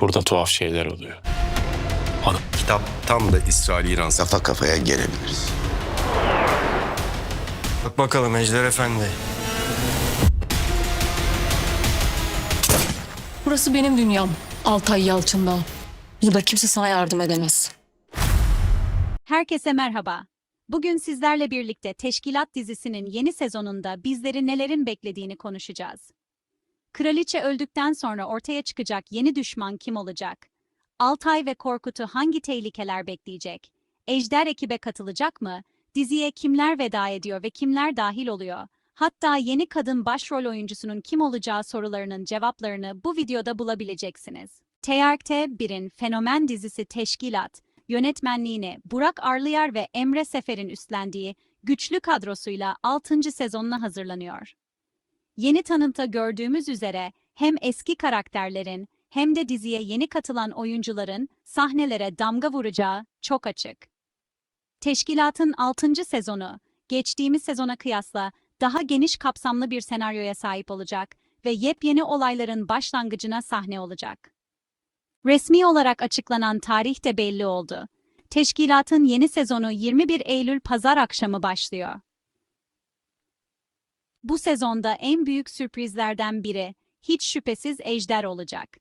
Burada tuhaf şeyler oluyor. Kitap tam da İsrail-İran Kafa kafaya gelebiliriz. Bak bakalım Ejder Efendi. Burası benim dünyam. Altay Yalçın Burada kimse sana yardım edemez. Herkese merhaba. Bugün sizlerle birlikte Teşkilat dizisinin yeni sezonunda bizleri nelerin beklediğini konuşacağız. Kraliçe öldükten sonra ortaya çıkacak yeni düşman kim olacak? Altay ve Korkut'u hangi tehlikeler bekleyecek? Ejder ekibe katılacak mı? Diziye kimler veda ediyor ve kimler dahil oluyor? Hatta yeni kadın başrol oyuncusunun kim olacağı sorularının cevaplarını bu videoda bulabileceksiniz. TRT 1'in fenomen dizisi Teşkilat, yönetmenliğini Burak Arlıyar ve Emre Sefer'in üstlendiği güçlü kadrosuyla 6. sezonuna hazırlanıyor. Yeni tanıtımda gördüğümüz üzere hem eski karakterlerin hem de diziye yeni katılan oyuncuların sahnelere damga vuracağı çok açık. Teşkilatın 6. sezonu, geçtiğimiz sezona kıyasla daha geniş kapsamlı bir senaryoya sahip olacak ve yepyeni olayların başlangıcına sahne olacak. Resmi olarak açıklanan tarih de belli oldu. Teşkilatın yeni sezonu 21 Eylül pazar akşamı başlıyor. Bu sezonda en büyük sürprizlerden biri hiç şüphesiz Ejder olacak.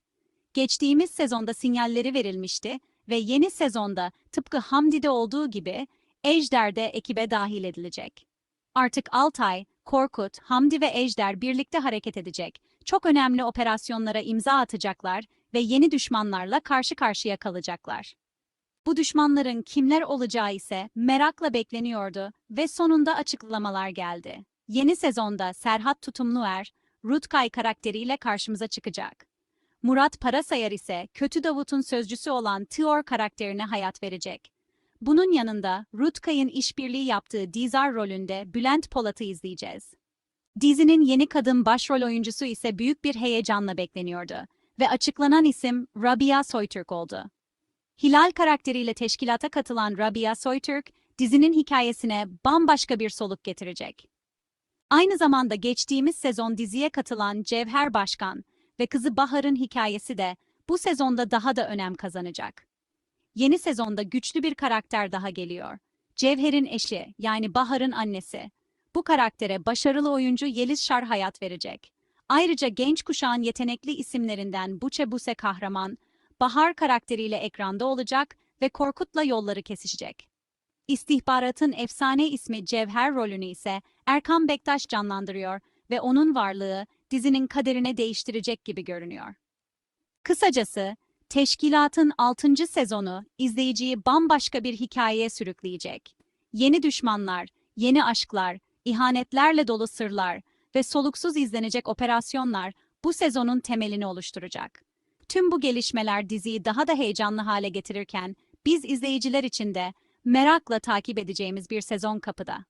Geçtiğimiz sezonda sinyalleri verilmişti ve yeni sezonda tıpkı Hamdi'de olduğu gibi Ejder de ekibe dahil edilecek. Artık Altay, Korkut, Hamdi ve Ejder birlikte hareket edecek. Çok önemli operasyonlara imza atacaklar ve yeni düşmanlarla karşı karşıya kalacaklar. Bu düşmanların kimler olacağı ise merakla bekleniyordu ve sonunda açıklamalar geldi. Yeni sezonda Serhat Tutumluer, Rutkay karakteriyle karşımıza çıkacak. Murat Parasayar ise Kötü Davut'un sözcüsü olan Tior karakterine hayat verecek. Bunun yanında Rutkay'ın işbirliği yaptığı Dizar rolünde Bülent Polat'ı izleyeceğiz. Dizinin yeni kadın başrol oyuncusu ise büyük bir heyecanla bekleniyordu ve açıklanan isim Rabia Soytürk oldu. Hilal karakteriyle teşkilata katılan Rabia Soytürk, dizinin hikayesine bambaşka bir soluk getirecek. Aynı zamanda geçtiğimiz sezon diziye katılan Cevher Başkan ve kızı Bahar'ın hikayesi de bu sezonda daha da önem kazanacak. Yeni sezonda güçlü bir karakter daha geliyor. Cevher'in eşi yani Bahar'ın annesi. Bu karaktere başarılı oyuncu Yeliz Şar hayat verecek. Ayrıca genç kuşağın yetenekli isimlerinden Buçe Buse kahraman, Bahar karakteriyle ekranda olacak ve Korkut'la yolları kesişecek. İstihbaratın efsane ismi Cevher rolünü ise Erkan Bektaş canlandırıyor ve onun varlığı dizinin kaderini değiştirecek gibi görünüyor. Kısacası, Teşkilatın 6. sezonu izleyiciyi bambaşka bir hikayeye sürükleyecek. Yeni düşmanlar, yeni aşklar, ihanetlerle dolu sırlar ve soluksuz izlenecek operasyonlar bu sezonun temelini oluşturacak. Tüm bu gelişmeler diziyi daha da heyecanlı hale getirirken biz izleyiciler için de merakla takip edeceğimiz bir sezon kapıda.